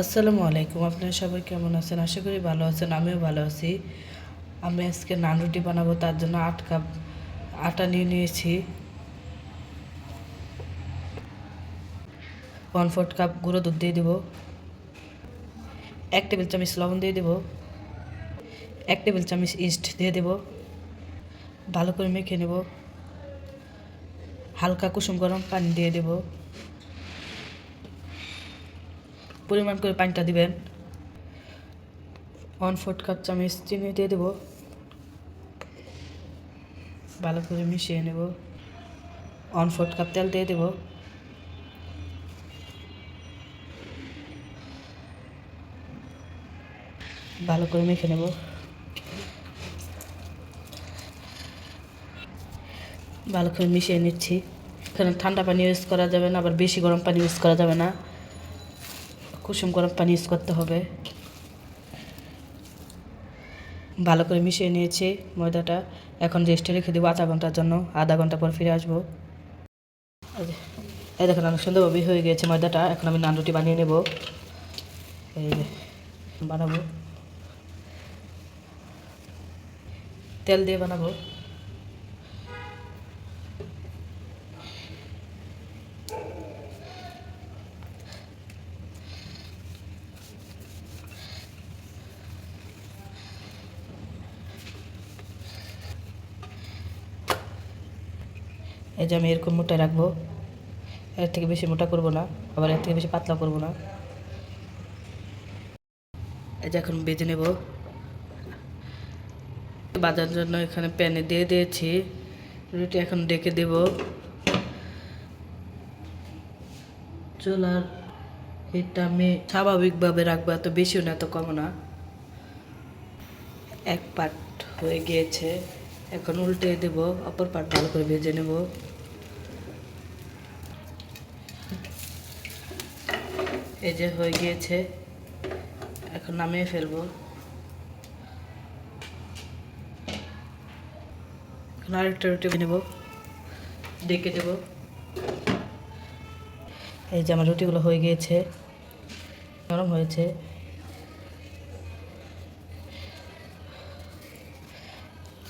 আসসালামু আলাইকুম। আপনারা সবাই কেমন আছেন? আশা করি ভালো আছেন, আমিও ভালো আছি। আমি আজকে নান রুটি বানাবো, তার জন্য আট কাপ আটা নিয়ে নিয়েছি। ওয়ান ফোর্থ কাপ গুঁড়ো দুধ দিয়ে দেবো। এক টেবিল চামচ লবণ দিয়ে দেবো। এক টেবিল চামচ ইস্ট দিয়ে দেবো। ভালো করে মেখে নেব। হালকা কুসুম গরম পানি দিয়ে দেবো। পরিমাণ করে পানিটা দিবেন। ওয়ান ফোর্থ কাপ চামচ চিনি দিয়ে দেবো। ভালো করে মিশিয়ে নেব। ওয়ান ফোর্থ কাপ তেল দিয়ে দেবো। ভালো করে মেখে নেব। ভালো করে মিশিয়ে নিচ্ছি। এখানে ঠান্ডা পানি ইউজ করা যাবে না, আবার বেশি গরম পানি ইউজ করা যাবে না। কুসুম গরম পানি ইউজ করতে হবে। ভালো করে মিশিয়ে নিয়েছি ময়দাটা। এখন রেস্টে রেখে দেবো আধা ঘণ্টার জন্য, আধা ঘণ্টা পর ফিরে আসব। এই দেখেন অনেক সুন্দরভাবে হয়ে গিয়েছে ময়দাটা। এখন আমি নান রুটি বানিয়ে নেব। এই বানাবো। তেল দিয়ে বানাবো। এই যে আমি এরকম মোটা রাখব, এর থেকে বেশি মোটা করব না, আবার এর থেকে বেশি পাতলা করব না। এই যে এখন বেজে নেব। বাজার জন্য এখানে প্যানে দিয়ে দিয়েছি, রুটি এখন ডেকে দেব। চুলার হিটটা আমি স্বাভাবিকভাবে রাখব, এত বেশিও না, এত কম না। এক পাট হয়ে গিয়েছে। এখন উল্টে দেব অপর পাট ভালো করে ভেজে নেব এই যে হয়ে গিয়েছে এখন নামিয়ে ফেলব এখন আরেকটা রুটি নেব ডেকে দেব এই যে আমার রুটিগুলো হয়ে গিয়েছে নরম হয়েছে